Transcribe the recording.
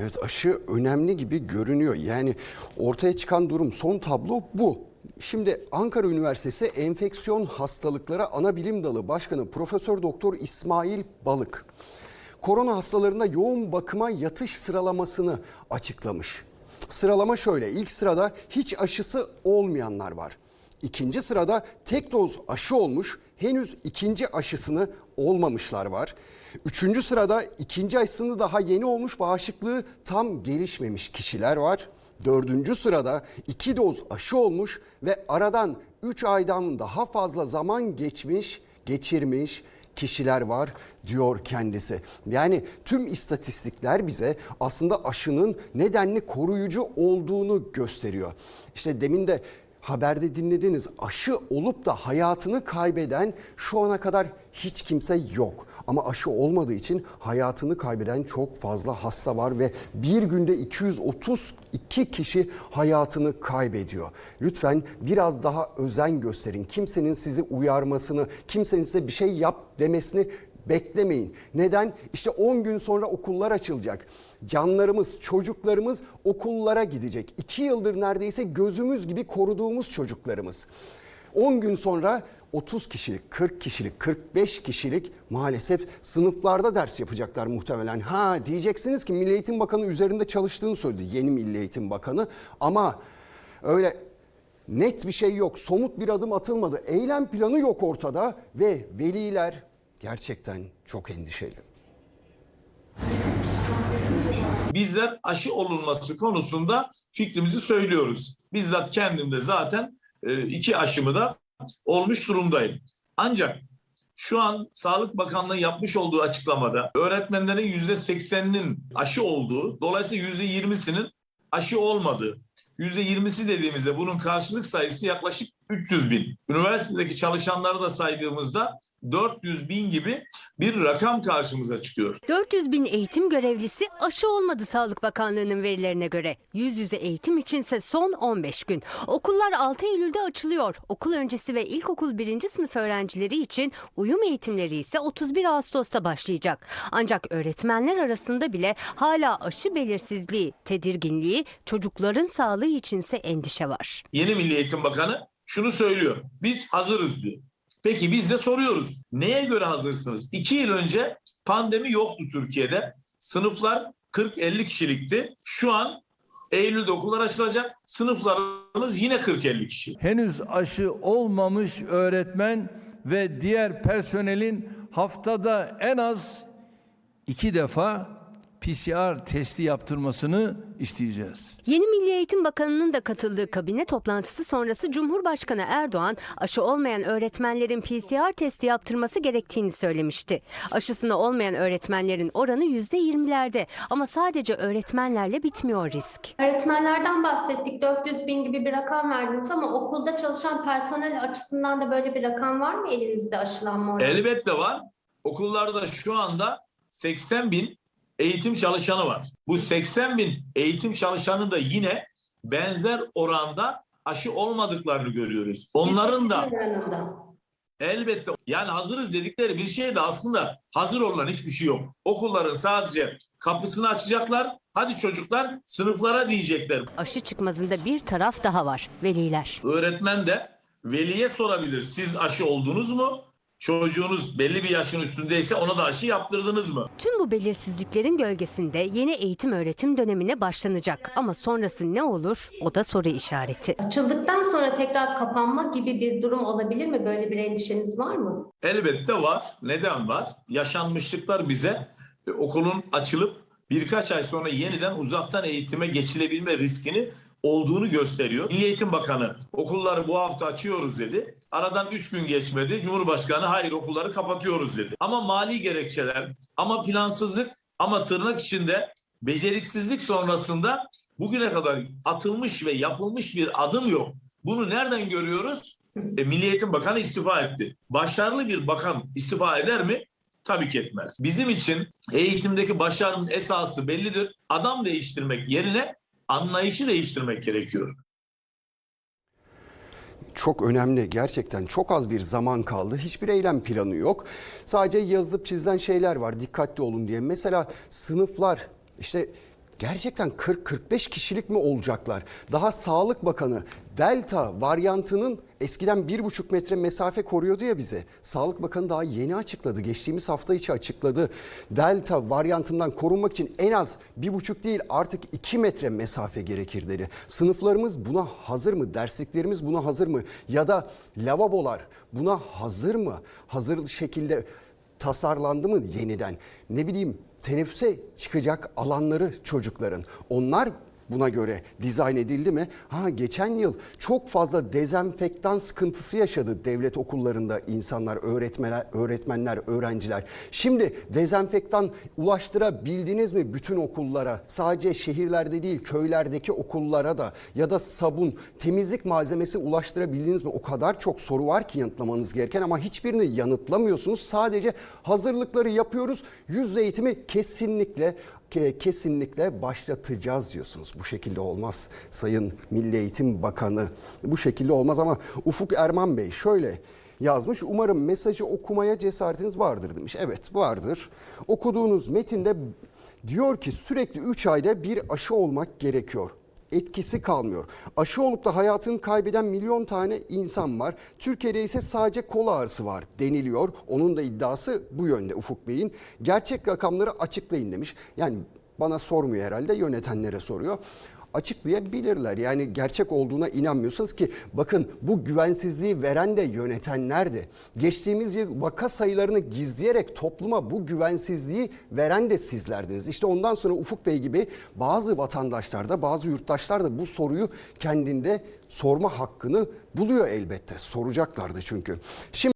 Evet aşı önemli gibi görünüyor. Yani ortaya çıkan durum son tablo bu. Şimdi Ankara Üniversitesi Enfeksiyon Hastalıkları Anabilim Dalı Başkanı Profesör Doktor İsmail Balık korona hastalarında yoğun bakıma yatış sıralamasını açıklamış. Sıralama şöyle. İlk sırada hiç aşısı olmayanlar var. İkinci sırada tek doz aşı olmuş, henüz ikinci aşısını olmamışlar var. Üçüncü sırada ikinci aşısını daha yeni olmuş bağışıklığı tam gelişmemiş kişiler var. Dördüncü sırada iki doz aşı olmuş ve aradan 3 aydan daha fazla zaman geçmiş, geçirmiş kişiler var diyor kendisi. Yani tüm istatistikler bize aslında aşının nedenli koruyucu olduğunu gösteriyor. İşte demin de haberde dinlediniz aşı olup da hayatını kaybeden şu ana kadar hiç kimse yok. Ama aşı olmadığı için hayatını kaybeden çok fazla hasta var ve bir günde 232 kişi hayatını kaybediyor. Lütfen biraz daha özen gösterin. Kimsenin sizi uyarmasını, kimsenin size bir şey yap demesini beklemeyin. Neden? İşte 10 gün sonra okullar açılacak. Canlarımız, çocuklarımız okullara gidecek. 2 yıldır neredeyse gözümüz gibi koruduğumuz çocuklarımız. 10 gün sonra 30 kişilik, 40 kişilik, 45 kişilik maalesef sınıflarda ders yapacaklar muhtemelen. Ha diyeceksiniz ki Milli Eğitim Bakanı üzerinde çalıştığını söyledi yeni Milli Eğitim Bakanı ama öyle net bir şey yok. Somut bir adım atılmadı. Eylem planı yok ortada ve veliler gerçekten çok endişeli. Bizler aşı olunması konusunda fikrimizi söylüyoruz. Bizzat kendim de zaten e, iki aşımı da olmuş durumdayım. Ancak şu an Sağlık Bakanlığı yapmış olduğu açıklamada öğretmenlerin yüzde sekseninin aşı olduğu, dolayısıyla yüzde yirmisinin aşı olmadığı, yüzde yirmisi dediğimizde bunun karşılık sayısı yaklaşık 300 bin. Üniversitedeki çalışanları da saydığımızda 400 bin gibi bir rakam karşımıza çıkıyor. 400 bin eğitim görevlisi aşı olmadı Sağlık Bakanlığı'nın verilerine göre. Yüz yüze eğitim içinse son 15 gün. Okullar 6 Eylül'de açılıyor. Okul öncesi ve ilkokul 1. sınıf öğrencileri için uyum eğitimleri ise 31 Ağustos'ta başlayacak. Ancak öğretmenler arasında bile hala aşı belirsizliği, tedirginliği, çocukların sağlığı içinse endişe var. Yeni Milli Eğitim Bakanı şunu söylüyor. Biz hazırız diyor. Peki biz de soruyoruz. Neye göre hazırsınız? İki yıl önce pandemi yoktu Türkiye'de. Sınıflar 40-50 kişilikti. Şu an Eylül'de okullar açılacak. Sınıflarımız yine 40-50 kişi. henüz aşı olmamış öğretmen ve diğer personelin haftada en az iki defa PCR testi yaptırmasını isteyeceğiz. Yeni Milli Eğitim Bakanı'nın da katıldığı kabine toplantısı sonrası Cumhurbaşkanı Erdoğan aşı olmayan öğretmenlerin PCR testi yaptırması gerektiğini söylemişti. Aşısını olmayan öğretmenlerin oranı %20'lerde ama sadece öğretmenlerle bitmiyor risk. Öğretmenlerden bahsettik. 400 bin gibi bir rakam verdiniz ama okulda çalışan personel açısından da böyle bir rakam var mı elinizde aşılanma oranı? Elbette var. Okullarda şu anda 80 bin eğitim çalışanı var. Bu 80 bin eğitim çalışanı da yine benzer oranda aşı olmadıklarını görüyoruz. Onların da elbette yani hazırız dedikleri bir şey de aslında hazır olan hiçbir şey yok. Okulların sadece kapısını açacaklar. Hadi çocuklar sınıflara diyecekler. Aşı çıkmazında bir taraf daha var. Veliler. Öğretmen de veliye sorabilir. Siz aşı oldunuz mu? Çocuğunuz belli bir yaşın üstündeyse ona da aşı yaptırdınız mı? Tüm bu belirsizliklerin gölgesinde yeni eğitim öğretim dönemine başlanacak. Ama sonrası ne olur o da soru işareti. Açıldıktan sonra tekrar kapanma gibi bir durum olabilir mi? Böyle bir endişeniz var mı? Elbette var. Neden var? Yaşanmışlıklar bize e, okulun açılıp birkaç ay sonra yeniden uzaktan eğitime geçilebilme riskini olduğunu gösteriyor. Milli Eğitim Bakanı okulları bu hafta açıyoruz dedi. Aradan 3 gün geçmedi. Cumhurbaşkanı hayır okulları kapatıyoruz dedi. Ama mali gerekçeler, ama plansızlık, ama tırnak içinde beceriksizlik sonrasında bugüne kadar atılmış ve yapılmış bir adım yok. Bunu nereden görüyoruz? E, Milli Eğitim Bakanı istifa etti. Başarılı bir bakan istifa eder mi? Tabii ki etmez. Bizim için eğitimdeki başarının esası bellidir. Adam değiştirmek yerine anlayışı değiştirmek gerekiyor. Çok önemli gerçekten çok az bir zaman kaldı. Hiçbir eylem planı yok. Sadece yazılıp çizilen şeyler var dikkatli olun diye. Mesela sınıflar işte gerçekten 40-45 kişilik mi olacaklar? Daha Sağlık Bakanı Delta varyantının eskiden 1,5 metre mesafe koruyordu ya bize. Sağlık Bakanı daha yeni açıkladı. Geçtiğimiz hafta içi açıkladı. Delta varyantından korunmak için en az 1,5 değil artık 2 metre mesafe gerekir dedi. Sınıflarımız buna hazır mı? Dersliklerimiz buna hazır mı? Ya da lavabolar buna hazır mı? Hazır şekilde tasarlandı mı yeniden? Ne bileyim teneffüse çıkacak alanları çocukların. Onlar buna göre dizayn edildi mi? Ha geçen yıl çok fazla dezenfektan sıkıntısı yaşadı devlet okullarında insanlar, öğretmenler, öğretmenler, öğrenciler. Şimdi dezenfektan ulaştırabildiniz mi bütün okullara? Sadece şehirlerde değil, köylerdeki okullara da ya da sabun, temizlik malzemesi ulaştırabildiniz mi? O kadar çok soru var ki yanıtlamanız gereken ama hiçbirini yanıtlamıyorsunuz. Sadece hazırlıkları yapıyoruz. Yüz eğitimi kesinlikle ke- kesinlikle başlatacağız diyorsunuz. Bu şekilde olmaz Sayın Milli Eğitim Bakanı. Bu şekilde olmaz ama Ufuk Erman Bey şöyle yazmış. Umarım mesajı okumaya cesaretiniz vardır demiş. Evet vardır. Okuduğunuz metinde diyor ki sürekli 3 ayda bir aşı olmak gerekiyor etkisi kalmıyor. Aşı olup da hayatını kaybeden milyon tane insan var. Türkiye'de ise sadece kol ağrısı var deniliyor. Onun da iddiası bu yönde Ufuk Bey'in. Gerçek rakamları açıklayın demiş. Yani bana sormuyor herhalde yönetenlere soruyor açıklayabilirler. Yani gerçek olduğuna inanmıyorsanız ki bakın bu güvensizliği veren de yönetenlerdi. Geçtiğimiz yıl vaka sayılarını gizleyerek topluma bu güvensizliği veren de sizlerdiniz. İşte ondan sonra Ufuk Bey gibi bazı vatandaşlar da bazı yurttaşlar da bu soruyu kendinde sorma hakkını buluyor elbette. Soracaklardı çünkü. Şimdi